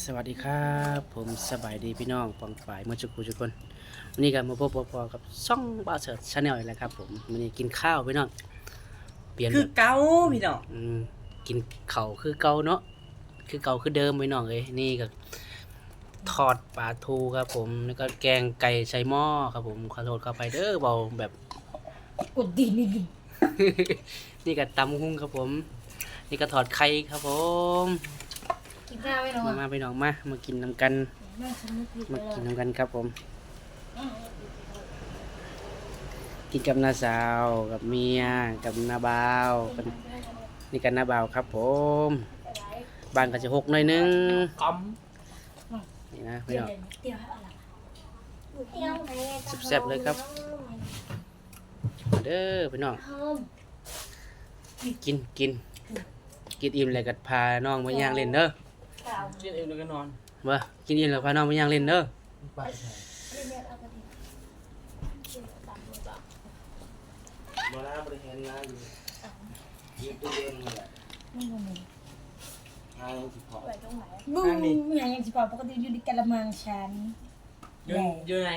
สวัสดีครับ ผมสบายดีพี่น้องปองฝ่ายเมื่อจุกุทุกคนวันนี้ก็มาพบพอๆกับช่องบาเสิร์ชชาแนลอีกแล้วครับ ผมวันนี้กินข้าวพี่น้องเปลี่ยนคืแบอบเก้าพี่น้องอืมกินเข่าวคือเก่าเนาะคือเก่าคือเดิมพี่น้องเลยนี่ก็ทอดปลาทูครับ ผมแล้วก็แกงไก่ใช้หม้อครับผมขอโทษเข้าไปเด้อเบาแบบกดดีนี่ดินี่ก็ตำหุ้งครับผม นี่ก็ถอดไข่ครับผม กินข้าวไม่ลงมามาพี่น้องมา มากินน้ำกันแม่ฉันไม่กินมาเลกินยน้ำกันครับผม กินกับน้าสาว กับเมีย กับน้าบ่าวกับนี่กันน้าบ่าวครับผม บ้านก็จะหกหน่อยนึงกอมนี่นะพี่เดี๋ยวน้อง เดี๋ยวอะไรแซ่บๆเลยครับ มาเด้อพี่น้องกินกิน กินอิ่มเลยก็พาน้องมาย่างเล่นเด้อ เรียนเองแล้วก็นอนว่ากินอิ่มแล้วพาน้องมาย่างเล่นเด้อไปมาแล้วบริหารงานอยู่ยืนตู้เย็นเลยไม่งงเลยงานสิพอบูมอย่างยังสิบอกปกติอยู่ในกะละมังฉันยืนยืนไง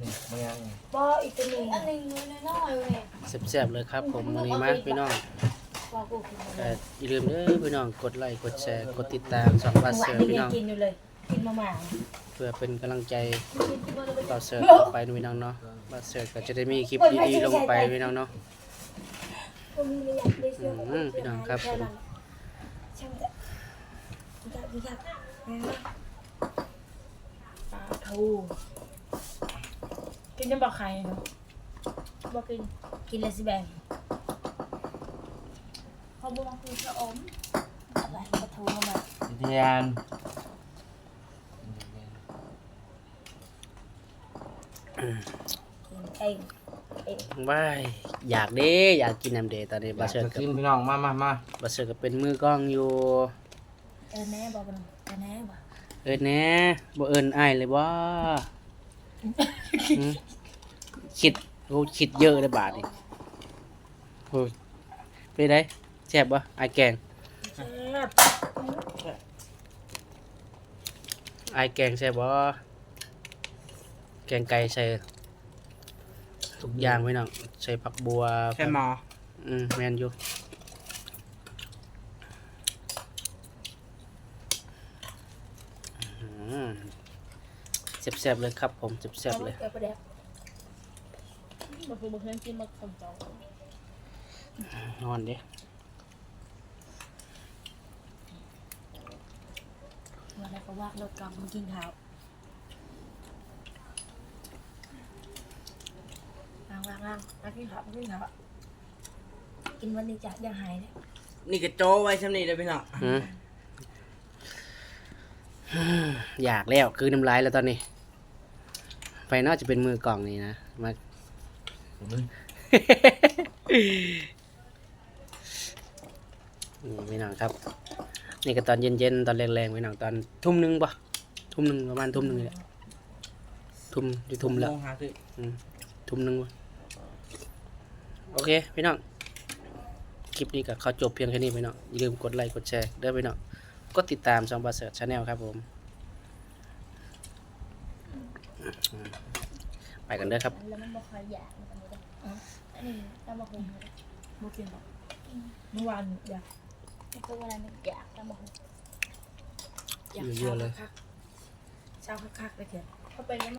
นี่มาย่างบ่อีกตัวหนึงอันหนึ่งน้อยๆเว้ยแซ่บๆเลยครับ ผมวันนี้มาพี่น้องว่า ก็อย่าลืมเด้อพี่น้องกดไลค์กดแชร์กดติดตามสองบาหเสือพี่น้องกินอยู่เลยกินมาม่าเพื่อเป็นกำลังใจต่อเสือต่อไปนะพี่น้องเนาะบาเสือก็จะได้มีคลิปดีๆลงไปพี่น้องเนาะพี่น้องครับผมช่างจะกินข้าวกินข้าวปลาทูกินยังบอกใครเนาะบอกกินกินเลยสิแบ่ง บอกว่าคือชะอมอะไรปลาทูเข้ามาเรียนกินเองเองว้ายอยากเด้อยากกินน้ำเดตอนนี้บาเสือจะกับกินพี่น้องมามามาบาเสือก็เป็นมือกล้องอยู่เออแน่บอกกันเออแน่บอกเอิ้นแหน่บ่เอิ้นอ้ายเลยบ่หืมคิดโอ้คิดเยอะเลยบาดนี่โอ้ยไปได้ แซ่บบ่อ้ายแกงแซ่บไอายแกงใช่บ่แกงไก่ใส่ทุกอย่างไว้น้องใส่ผักบัวใช่หมออืมแมนอยู่อืมแซ่บๆเลยครับผมแซ่บๆเลยเออประเดี๋ยวบอกคือบอกเพื่อนกินมาคนสองนอนเด้ วันแล้วก็วากรถกลับมากินข้าววางวางวางมากินข้าวมากินข้าวกินวันนี้จะยังหายเนี่ยนี่ก็โจไว้ชั้นนี้เลยพี่น้องหืมอยากแล้วคือน้ำลายแล้วตอนนี้ ไฟนอกจะเป็นมือกล่องนี่นะมานี่พี่น้องครับ นี่ก็ตอนเย็นๆตอนแรงๆพี่น้องตอนทุ่มหนึงปะทุ่มหนึงประมาณทุ่มหนึงนี่แหละทุ่มอยู่ทุ่มแล้วโงหาซื้ออืมทุ่มหนึงวะโอเคพี่น้องคลิปนี้ก็ขอจบเพียงแค่นี้พี่น้องอย่าลืมกดไลค์กดแชร์เด้อพี่น้องกดติดตามช่องบาเสิร์ชาแนลครับผมอืมไปกันเด้อครับแล้วมันบอกใครอยากอันนี้เลยอันนี้ตำบักหุ่งเลยโมกินหรอกเมื่อวานอยาก แล้วก็เวลามันอยากตำบักหุ่งอยากเยอะๆเลย เช้าคักๆเช้าคักๆไปเถอะ เขาไปแล้ว